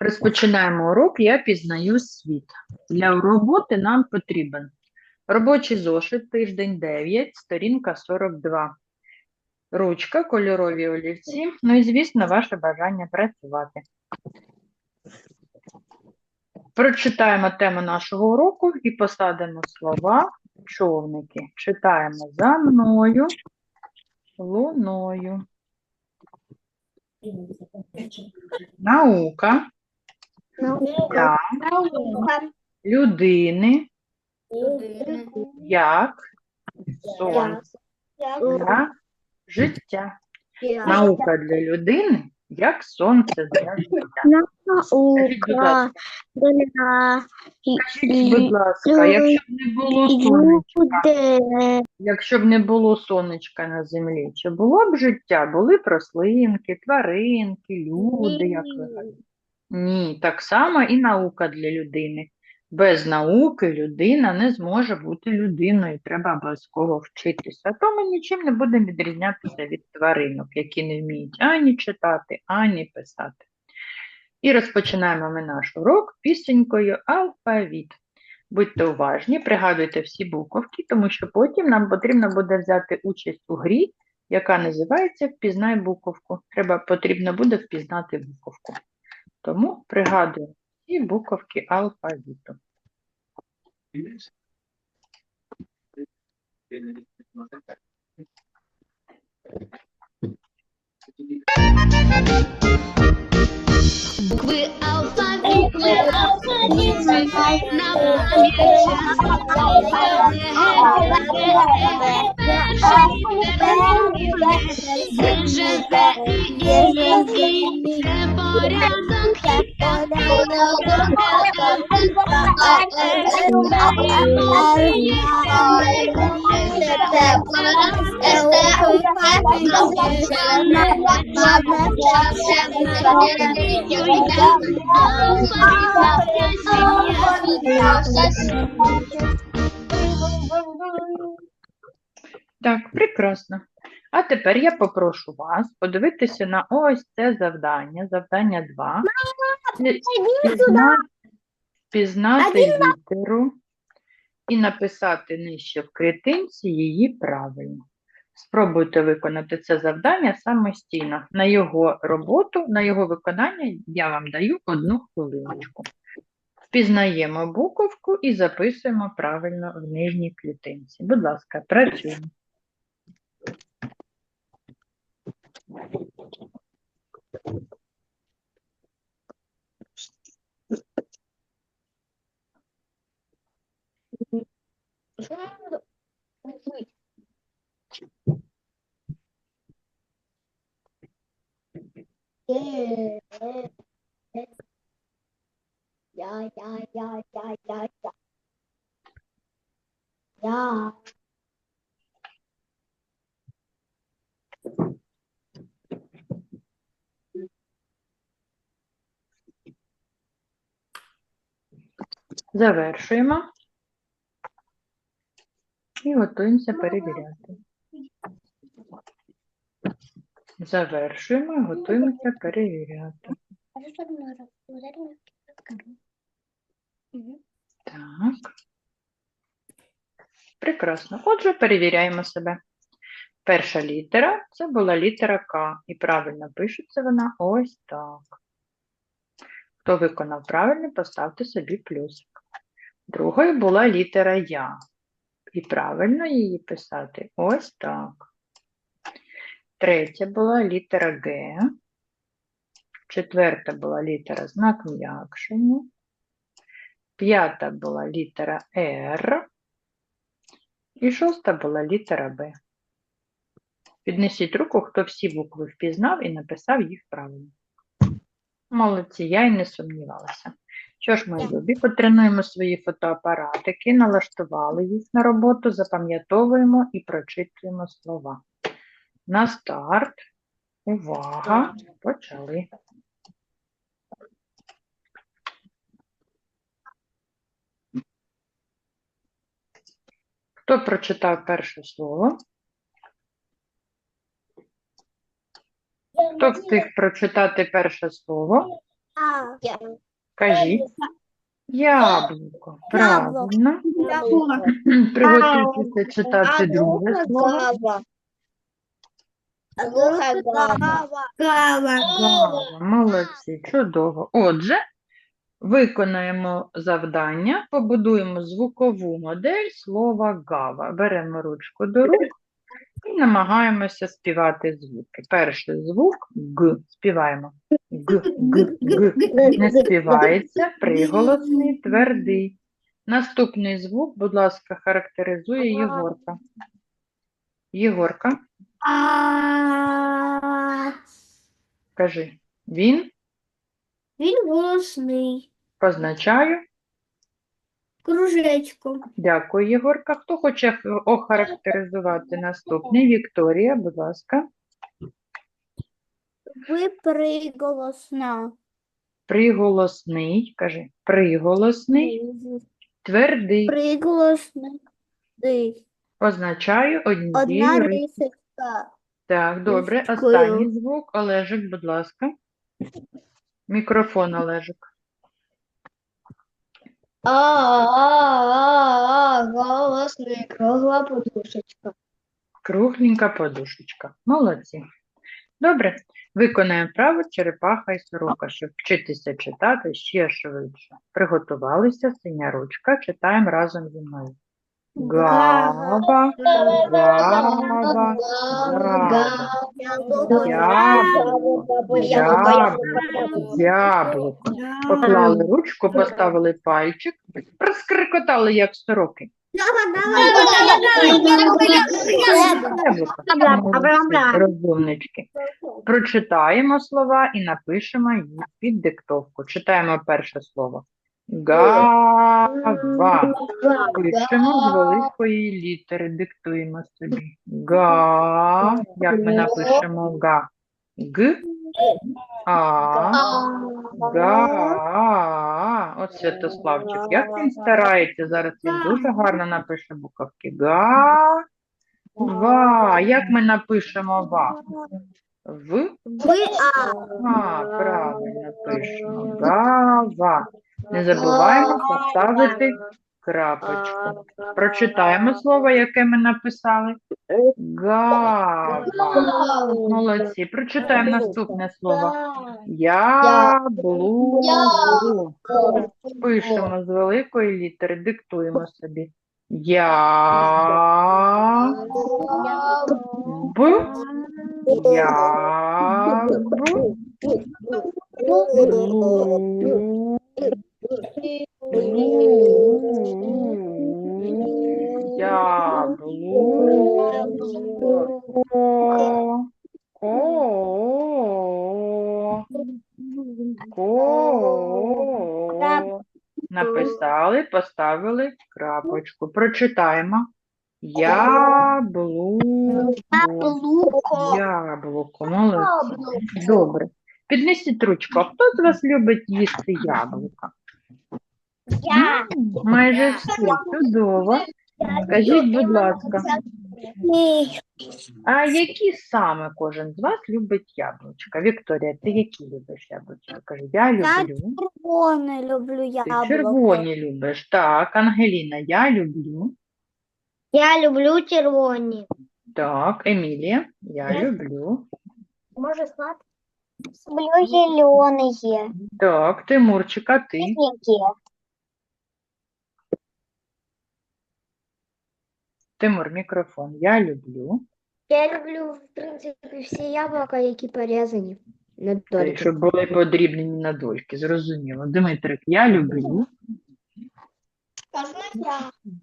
Розпочинаємо урок «Я пізнаю світ». Для роботи нам потрібен робочий зошит, тиждень 9, сторінка 42, ручка, кольорові олівці, ну і, звісно, ваше бажання працювати. Прочитаємо тему нашого уроку і посадимо слова човники. Читаємо за мною, луною. Наука. Для людини, як? Сонце. Для життя. Наука для людини, як сонце для життя. Скажіть, будь ласка, Наука скажіть, будь ласка, якщо б не було сонечка, людей. Якщо б не було сонечка на землі, чи було б життя? Були б рослинки, тваринки, люди, як ви гадаєте? Ні, так само і наука для людини. Без науки людина не зможе бути людиною, треба обов'язково вчитися. То ми нічим не будемо відрізнятися від тваринок, які не вміють ані читати, ані писати. І розпочинаємо ми наш урок пісенькою алфавіт. Будьте уважні, пригадуйте всі буковки, тому що потім нам потрібно буде взяти участь у грі, яка називається Впізнай буковку. Треба, потрібно буде впізнати буковку. Тому пригадуємо всі буковки алфавіту. Буквы алфавит, Kły alfabetny, alfabetny, na pamięci Thank you. Так, прекрасно. А тепер я попрошу вас подивитися на ось це завдання, завдання 2. Пізна... Пізнати літеру і написати нижче в критинці її правильно. Спробуйте виконати це завдання самостійно. На його роботу, на його виконання я вам даю одну хвилиночку. Впізнаємо буковку і записуємо правильно в нижній клітинці. Будь ласка, працюємо. Я, я, я, я, я, я. Я. Завершуємо. І готуємося перевіряти. Завершуємо і готуємося перевіряти. Так. Прекрасно. Отже, перевіряємо себе. Перша літера це була літера К, і правильно пишеться вона ось так. Хто виконав правильно, поставте собі плюсик. Другою була літера Я, і правильно її писати ось так. Третя була літера Г. Четверта була літера знак м'якшення. П'ята була літера Р. І шоста була літера Б. Піднесіть руку, хто всі букви впізнав і написав їх правильно. Молодці, я й не сумнівалася. Що ж, мої любі, потренуємо свої фотоапаратики, налаштували їх на роботу, запам'ятовуємо і прочитуємо слова. На старт. Увага! Почали. Хто прочитав перше слово? Хто встиг прочитати перше слово? Кажіть. Яблуко. Правильно. Приготуйтеся читати друге слово. Гава. А друга гава. Гава. Гава. Молодці, чудово. Отже, виконаємо завдання, побудуємо звукову модель слова гава. Беремо ручку до рук і намагаємося співати звуки. Перший звук г. Співаємо. Г, г, г. Не співається, приголосний, твердий. Наступний звук, будь ласка, характеризує Єгорка. Єгорка, А. кажи. Він Він голосний. позначаю. Кружечко. Дякую, Єгорка. Хто хоче охарактеризувати наступний? Вікторія, будь ласка. Ви приголосна. Приголосний, кажи. Приголосний, твердий. Приголосний. Позначаю Одна однією рисою. рисочка. Так, добре. Останній звук. Олежик, будь ласка. Мікрофон, Олежик. А, а, а, а, голосний, кругла подушечка. Кругленька подушечка. Молодці. Добре. Виконаємо право черепаха і сорока, щоб вчитися читати ще швидше. Приготувалися, синя ручка. Читаємо разом зі мною. Гава, гава, гава. Яблуко, яблуко. Поклали ручку, поставили пальчик, проскрикотали, як сороки. Розумнички. Прочитаємо слова і напишемо їх під диктовку. Читаємо перше слово. Гава. Пишемо з великої літери, диктуємо собі. Га. Як ми напишемо га? Г. А. Га. От Святославчик. Як він старається, зараз він дуже гарно напише буковки. Га. Ва. Як ми напишемо ва? В. А, правильно пишемо. Гава. Не забуваємо поставити крапочку. Прочитаємо слово, яке ми написали. Гава. Молодці. Прочитаємо наступне слово. Яблуко. Пишемо з великої літери, диктуємо собі. Я. Б. Я. Б. Лу. Лу. Яблуко. Ко. Ко. Написали, поставили крапочку. Прочитаємо. Яблуко. Яблуко. Молодці. Добре. Піднесіть ручку. А хто з вас любить їсти яблука? Я. Майже всі. Чудово. Скажіть, будь ласка, а які саме кожен з вас любить яблучка? Вікторія, ти які любиш яблучка? Кажи, я люблю. Червоне люблю Ти червоні любиш. Так, Ангеліна, я люблю. Я люблю червоні. Так, Емілія, я люблю. Може склад? Люблю зелені. Так, Тимурчика, ти. Тимур, мікрофон. Я люблю. Я люблю, в принципі, всі яблука, які порізані на дольки. Щоб були подрібнені на дольки, зрозуміло. Дмитрик, я люблю.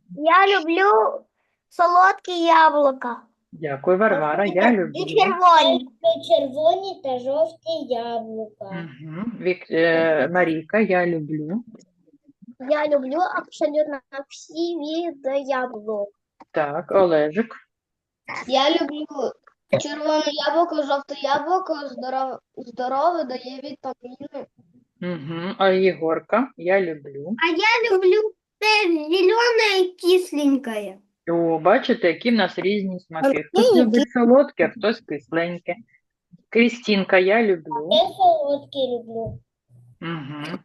Я люблю солодкі яблука. Дякую, Варвара, я люблю. червоні. червоні та жовті яблука. Угу. Вік... Е, Марійка, я люблю. Я люблю абсолютно всі види яблук. Так, Олежик. Я люблю червоне яблуко, жовте яблуко, здоров... здорове, дає вітаміни. Угу. А Єгорка, я люблю. А я люблю зеленое и кисленькое. О, бачите, які в нас різні смаки. Хтось любить солодке, а хтось кисленьке. Крістінка, я люблю. Я солодкий люблю. Угу.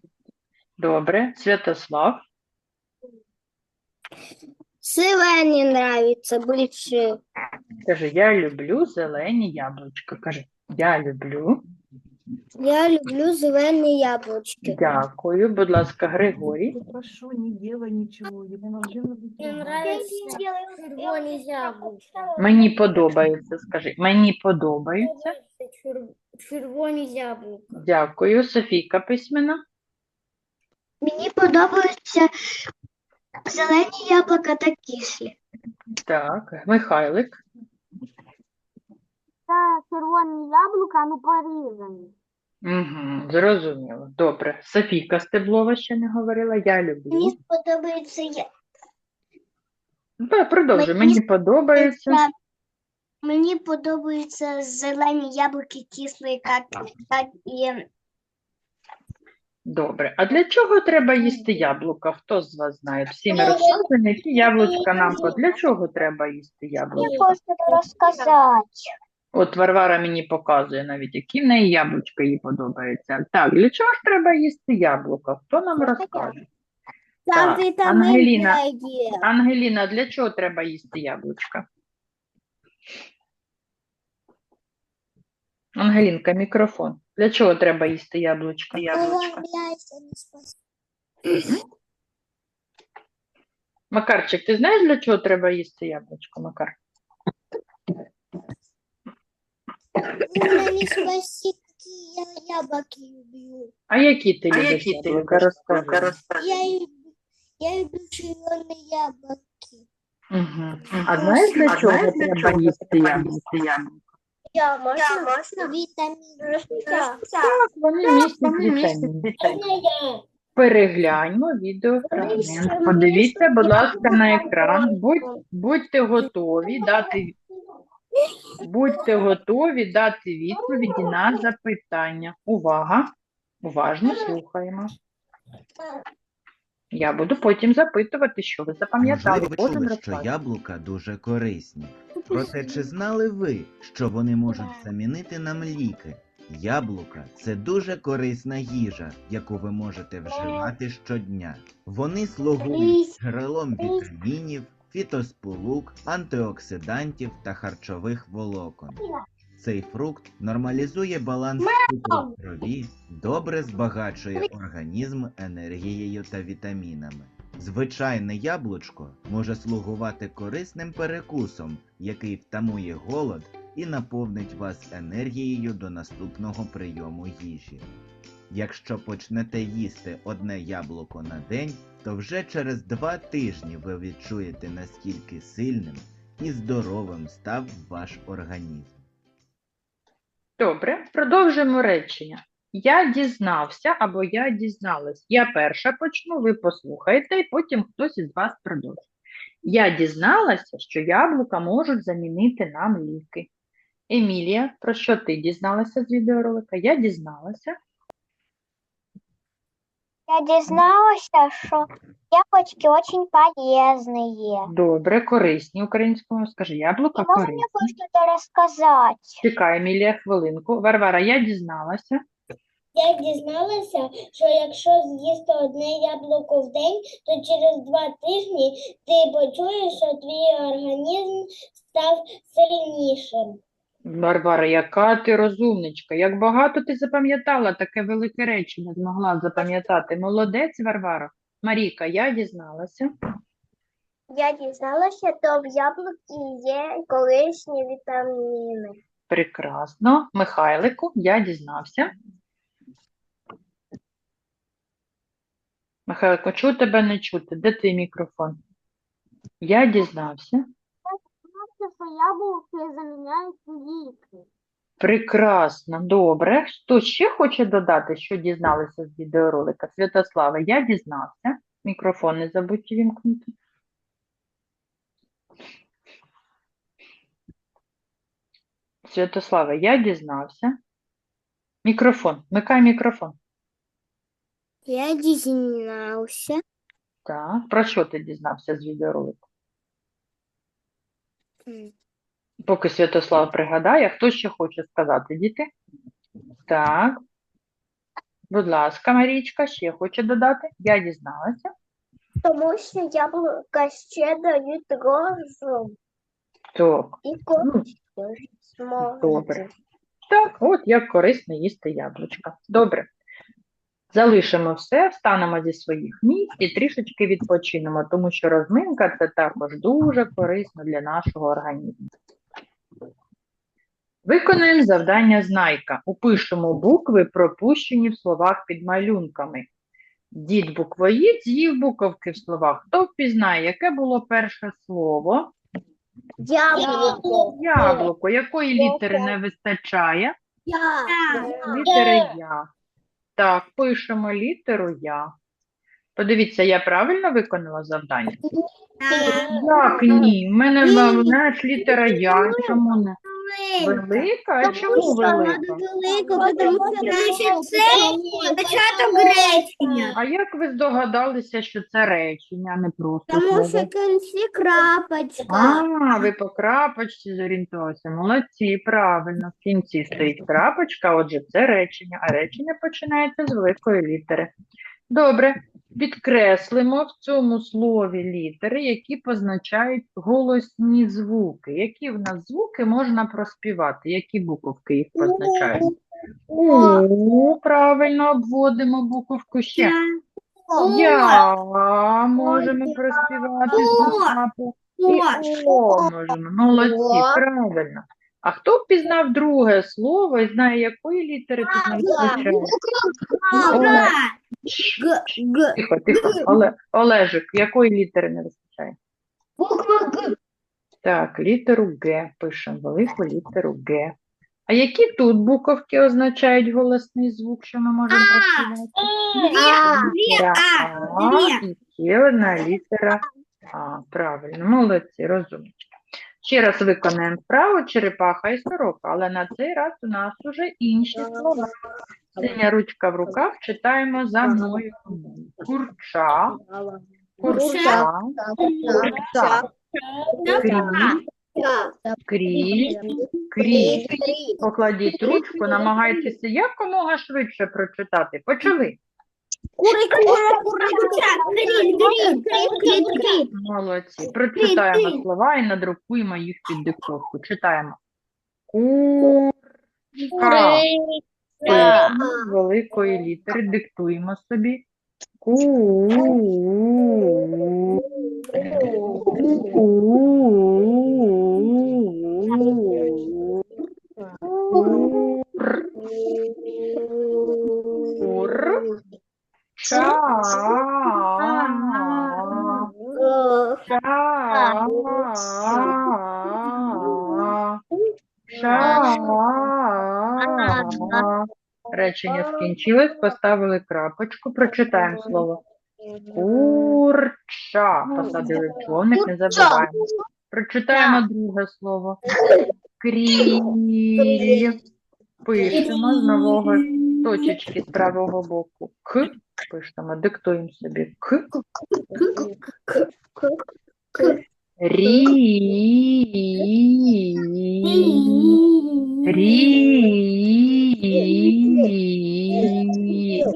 Добре. Святослав. Зелені нравится більше. Каже, я люблю зелені яблучка. Каже, я люблю. Я люблю зелені яблучки. Дякую. Будь ласка, Григорій. Прошу, не делай Мне нормально. нравятся червоні яблука. Мені подобається, скажи. Мені подобаються. Червоні яблука. Дякую. Софійка письмена. Мені подобаються зелені яблука та кислі. Так. Михайлик. Та червоні яблука, ну порізані. Угу. Зрозуміло. Добре. Софійка Стеблова ще не говорила. Я люблю. Мені сподобається я. Да, Продовжуй. Мені Мені подобається. Мені подобаються зелені яблуки кислі, як, як і Добре. А для чого треба їсти яблука? Хто з вас знає? Всі ми розказуємо, які яблучка нам по. Для чого треба їсти яблучка? хочу розказати. От Варвара мені показує навіть, які в неї яблучка їй подобаються. Так, для чого ж треба їсти яблука? Хто нам розкаже? Там Так, Ангеліна. Є. Ангеліна, для чого треба їсти яблучка? Ангелінка, мікрофон. Для чого треба їсти яблучка? Яблучка. Макарчик, ти знаєш, для чого треба їсти яблучко, Макар? Спасибо, я люблю. А які ти любиш яблука? Розкажи. Я люблю, я люблю червоні яблуки. Угу. А знаєш, для чого треба їсти яблука? Я можна? можна? Вітамін. Так, вони містять вітамін. Перегляньмо відеофрагмент. Подивіться, будь ласка, на екран. Будь, будьте готові дати будьте готові дати відповіді на запитання. Увага! Уважно слухаємо. Я буду потім запитувати, що ви запам'ятали. Можливо, ви чули, що яблука дуже корисні. Проте чи знали ви, що вони можуть замінити нам ліки? Яблука це дуже корисна їжа, яку ви можете вживати щодня. Вони слугують джерелом вітамінів, фітосполук, антиоксидантів та харчових волокон. Цей фрукт нормалізує баланс цукру в крові, добре збагачує організм енергією та вітамінами. Звичайне яблучко може слугувати корисним перекусом, який втамує голод і наповнить вас енергією до наступного прийому їжі. Якщо почнете їсти одне яблуко на день, то вже через два тижні ви відчуєте наскільки сильним і здоровим став ваш організм. Добре, продовжуємо речення. Я дізнався або я дізналась. Я перша почну, ви послухайте, і потім хтось із вас продовжить. Я дізналася, що яблука можуть замінити нам ліки. Емілія, про що ти дізналася з відеоролика? Я дізналася. Я дізналася, що яблучки дуже полезні. Добре, корисні українською. Скажи, яблука І можна корисні. кое-що розказати? Чекай, Емілія, хвилинку. Варвара, я дізналася. Я дізналася, що якщо з'їсти одне яблуко в день, то через два тижні ти почуєш, що твій організм став сильнішим. Варвара, яка ти розумничка, як багато ти запам'ятала, таке велике речення змогла запам'ятати. Молодець, Варвара. Маріка, я дізналася. Я дізналася, що в яблуці є корисні вітаміни. Прекрасно. Михайлику, я дізнався. Михайлико, чую тебе не чути. Де твій мікрофон? Я дізнався. Що яблуки заміняють ліки. Прекрасно, добре. Хто ще хоче додати, що дізналися з відеоролика? Святослава, я дізнався. Мікрофон не забудьте вімкнути. Святослава, я дізнався. Мікрофон, вмикай мікрофон. Я дізнався, Так, про що ти дізнався з відеоролику? Поки Святослав пригадає, хто ще хоче сказати, діти? Так. Будь ласка, Марічка, ще хоче додати? Я дізналася. Тому що яблука ще дають розум Так, і ну, користь. добре. Так, от як корисно їсти яблучка. Добре. Залишимо все, встанемо зі своїх місць і трішечки відпочинемо, тому що розминка це також дуже корисно для нашого організму. Виконуємо завдання знайка. Упишемо букви, пропущені в словах під малюнками. Дід буквоїд з'їв буковки в словах. Хто впізнає, яке було перше слово? Яблуко. Яблуко. Якої літери не вистачає? Яблуко. Літери Я. Так, пишемо літеру Я. Подивіться, я правильно виконала завдання? Як ні? В мене в- в нас літера Я. Чому не? Велика? А чому велика? початок речення. А як ви здогадалися, що це речення, а не просто Тому слово? що кінці крапочка. А, ви по крапочці зорієнтувалися. Молодці, правильно. В кінці стоїть крапочка, отже, це речення, а речення починається з великої літери. Добре, підкреслимо в цьому слові літери, які позначають голосні звуки. Які в нас звуки можна проспівати? Які буковки їх позначають? У, правильно, обводимо буковку ще. Я можемо проспівати. І о можемо. Молодці, правильно. А хто впізнав друге слово і знає, якої літери тут не вистачає? Оле- Тихо, тихо. Оле... Олежик, якої літери не вистачає? Буква Г. Так, літеру Г пишемо, велику літеру Г. А які тут буковки означають голосний звук, що ми можемо проспівати? Літера А і ще одна літера А. Правильно, молодці, розумнички. Ще раз виконаємо вправу черепаха і сорока, але на цей раз у нас уже інші слова. Синя ручка в руках, читаємо за мною. Курча, курча, курча, кріль, кріль, кріль. Покладіть ручку, намагайтеся якомога швидше прочитати. Почали. Молодці. Прочитаємо слова і надрукуємо їх під диктовку. Читаємо. Курка. З великої літери, диктуємо собі. Ку. Кур. Речення скінчилось, поставили крапочку, прочитаємо слово. Курча. Посадили човник, не забуваємо. Прочитаємо друге слово. Кріль. Пишемо з нового точечки з правого боку. К. Пишемо, диктуємо собі. К. Рі. Рі.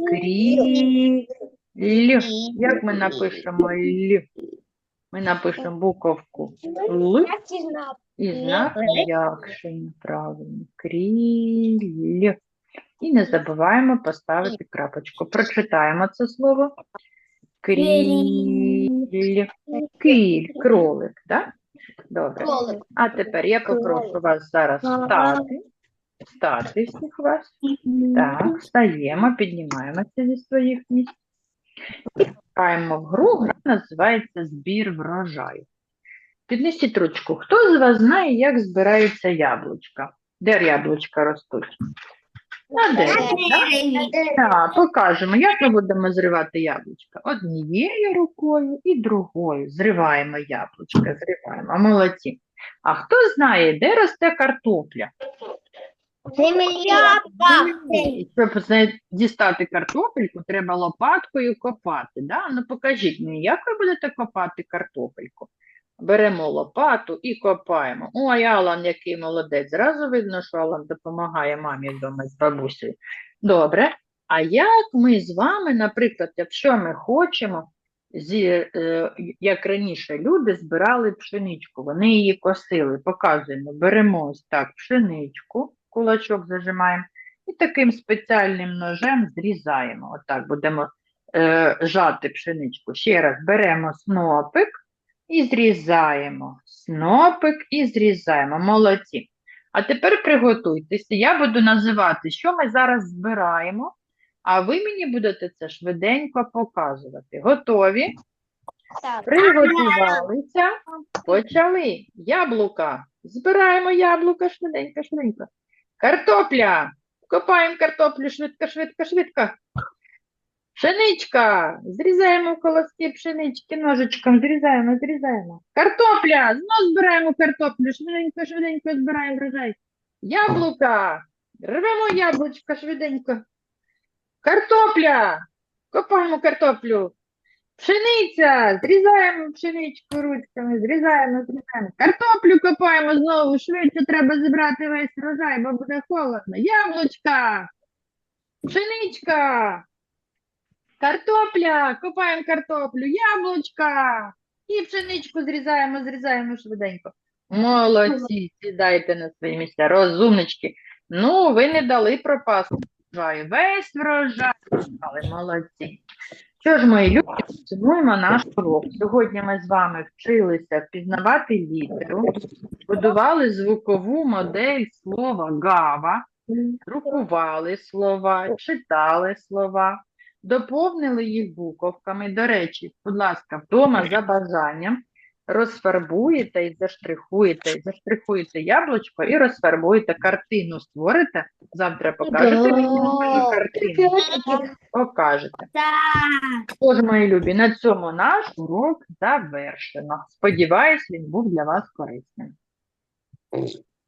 Кріль. Як ми напишемо Л? Ми напишемо буковку Л і знак м'якшення. Правильно. Кріль. І не забуваємо поставити крапочку. Прочитаємо це слово. Кріль. Кіль, кролик, так? Добре. А тепер я попрошу вас зараз встати. Встати всіх вас. Так, встаємо, піднімаємося зі своїх місць. Граємо в гру, гра називається збір врожаю. Піднесіть ручку. Хто з вас знає, як збираються яблучка? Де яблучка ростуть? На дереві, так? Так, покажемо, як ми будемо зривати яблучка. Однією рукою і другою. Зриваємо яблучка, зриваємо. Молодці. А хто знає, де росте картопля? Щоб дістати картопельку, треба лопаткою копати. Да? Ну покажіть мені, як ви будете копати картопельку? Беремо лопату і копаємо. Ой, Алан, який молодець. Зразу видно, що Алан допомагає мамі вдома з бабусею. Добре. А як ми з вами, наприклад, якщо ми хочемо, е, як раніше люди збирали пшеничку, вони її косили, показуємо, беремо ось так пшеничку, кулачок зажимаємо, і таким спеціальним ножем зрізаємо. Отак будемо е, жати пшеничку. Ще раз беремо снопик і зрізаємо. Снопик і зрізаємо. Молодці. А тепер приготуйтеся. Я буду називати, що ми зараз збираємо, а ви мені будете це швиденько показувати. Готові? Так. Приготувалися, почали. Яблука. Збираємо яблука швиденько, швиденько. Картопля. Копаємо картоплю швидко, швидко, швидко. Пшеничка. Зрізаємо колоски пшенички ножичком. Зрізаємо, зрізаємо. Картопля. Знов збираємо картоплю. Швиденько, швиденько збираємо врожай. Яблука. Рвемо яблучко швиденько. Картопля. Копаємо картоплю. Пшениця, зрізаємо пшеничку ручками, зрізаємо, зрізаємо. Картоплю копаємо знову, швидше треба зібрати весь врожай, бо буде холодно. Яблучка, пшеничка, картопля, копаємо картоплю, яблучка. І пшеничку зрізаємо, зрізаємо швиденько. Молодці, сідайте на свої місця, розумнички. Ну, ви не дали пропасти. Весь врожай, але молодці. Що ж, мої любі, підсумуємо наш урок. Сьогодні ми з вами вчилися впізнавати літеру, будували звукову модель слова гава, друкували слова, читали слова, доповнили їх буковками. До речі, будь ласка, вдома за бажанням розфарбуєте і заштрихуєте, і заштрихуєте яблучко і розфарбуєте картину. Створите, завтра покажете мені картину. Покажете. Тож, мої любі, на цьому наш урок завершено. Сподіваюсь, він був для вас корисним.